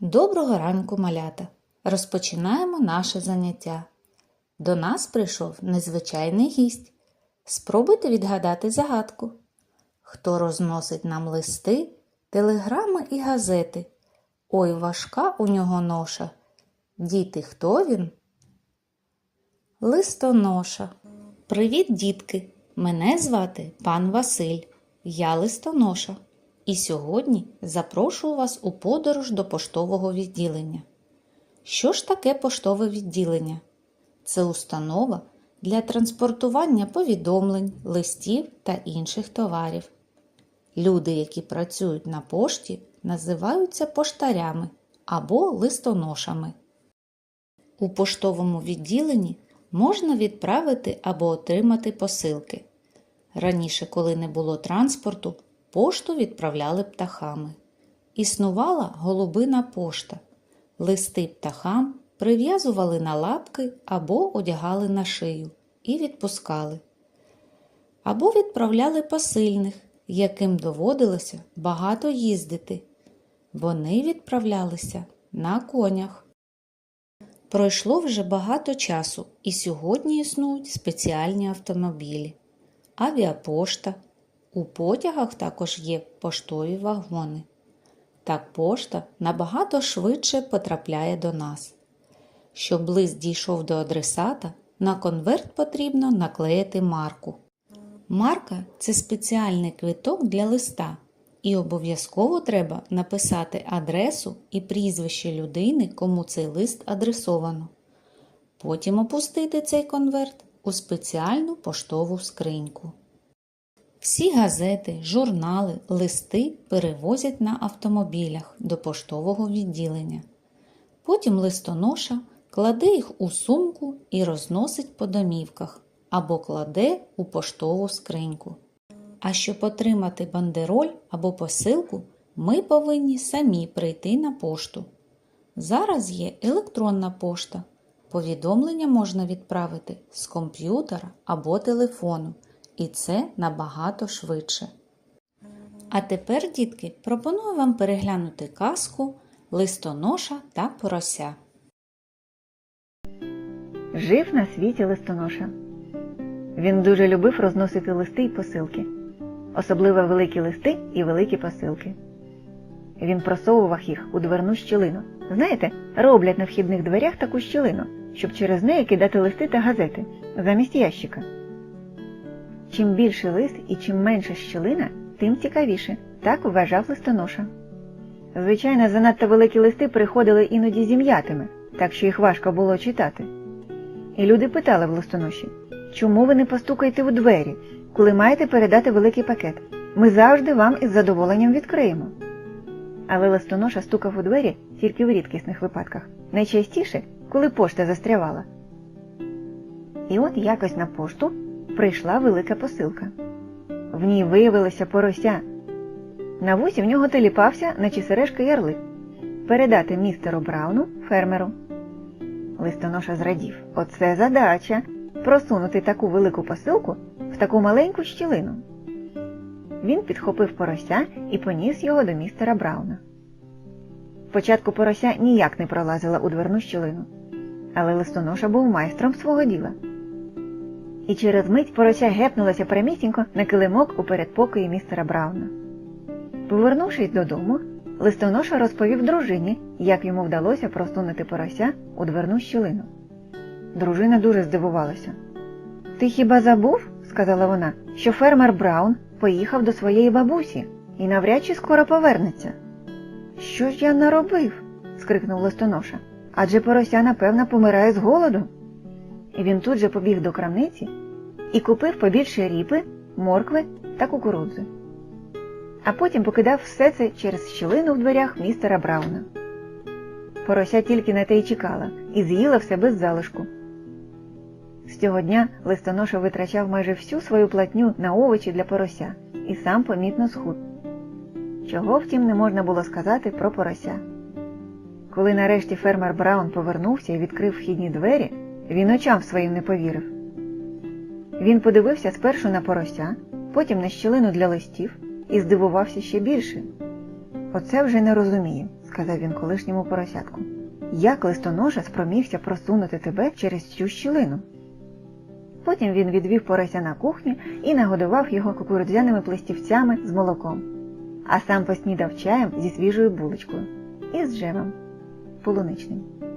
Доброго ранку, малята! Розпочинаємо наше заняття. До нас прийшов незвичайний гість. Спробуйте відгадати загадку. Хто розносить нам листи, телеграми і газети? Ой, важка у нього ноша. Діти, хто він? Листоноша. Привіт, дітки! Мене звати пан Василь. Я листоноша. І сьогодні запрошую вас у подорож до поштового відділення. Що ж таке поштове відділення? Це установа для транспортування повідомлень, листів та інших товарів. Люди, які працюють на пошті, називаються поштарями або листоношами. У поштовому відділенні можна відправити або отримати посилки. Раніше, коли не було транспорту, пошту відправляли птахами. Існувала голубина пошта. Листи птахам прив'язували на лапки або одягали на шию і відпускали. Або відправляли посильних, яким доводилося багато їздити. Вони відправлялися на конях. Пройшло вже багато часу, і сьогодні існують спеціальні автомобілі, авіапошта. У потягах також є поштові вагони. Так пошта набагато швидше потрапляє до нас. Щоб лист дійшов до адресата, на конверт потрібно наклеїти марку. Марка це спеціальний квиток для листа, і обов'язково треба написати адресу і прізвище людини, кому цей лист адресовано. Потім опустити цей конверт у спеціальну поштову скриньку. Всі газети, журнали, листи перевозять на автомобілях до поштового відділення. Потім листоноша кладе їх у сумку і розносить по домівках або кладе у поштову скриньку. А щоб отримати бандероль або посилку, ми повинні самі прийти на пошту. Зараз є електронна пошта. Повідомлення можна відправити з комп'ютера або телефону, і це набагато швидше. А тепер, дітки, пропоную вам переглянути казку Листоноша та порося. Жив на світі листоноша. Він дуже любив розносити листи і посилки, особливо великі листи і великі посилки. Він просовував їх у дверну щілину. Знаєте, роблять на вхідних дверях таку щілину, щоб через неї кидати листи та газети замість ящика. Чим більше лист і чим менша щілина, тим цікавіше, так вважав листоноша. Звичайно, занадто великі листи приходили іноді зім'ятими, так що їх важко було читати. І люди питали в листоноші, чому ви не постукаєте у двері, коли маєте передати великий пакет? Ми завжди вам із задоволенням відкриємо. Але листоноша стукав у двері тільки в рідкісних випадках, найчастіше, коли пошта застрявала. І от якось на пошту прийшла велика посилка. В ній виявилося порося. На вусі в нього теліпався, наче сережка ярлик передати містеру Брауну фермеру. Листоноша зрадів. Оце задача просунути таку велику посилку в таку маленьку щілину. Він підхопив порося і поніс його до містера Брауна. Спочатку порося ніяк не пролазила у дверну щілину, але листоноша був майстром свого діла. І через мить порося гепнулося прямісінько на килимок у передпокої містера Брауна. Повернувшись додому, листоноша розповів дружині, як йому вдалося просунути порося у дверну щілину. Дружина дуже здивувалася. Ти хіба забув, сказала вона, що фермер Браун поїхав до своєї бабусі і навряд чи скоро повернеться. Що ж я наробив? скрикнув листоноша. Адже порося, напевно, помирає з голоду. Він тут же побіг до крамниці і купив побільше ріпи, моркви та кукурудзи. А потім покидав все це через щілину в дверях містера Брауна. Порося тільки на те й чекала і з'їла все без залишку. З цього дня листоноша витрачав майже всю свою платню на овочі для порося і сам помітно схуд. Чого, втім, не можна було сказати про порося. Коли нарешті фермер Браун повернувся і відкрив вхідні двері, він очам своїм не повірив. Він подивився спершу на порося, потім на щілину для листів і здивувався ще більше. Оце вже не розумію, сказав. він колишньому поросятку. Як листоноша спромігся просунути тебе через цю щілину? Потім він відвів порося на кухню і нагодував його кукурудзяними пластівцями з молоком, а сам поснідав чаєм зі свіжою булочкою і з джемом полуничним.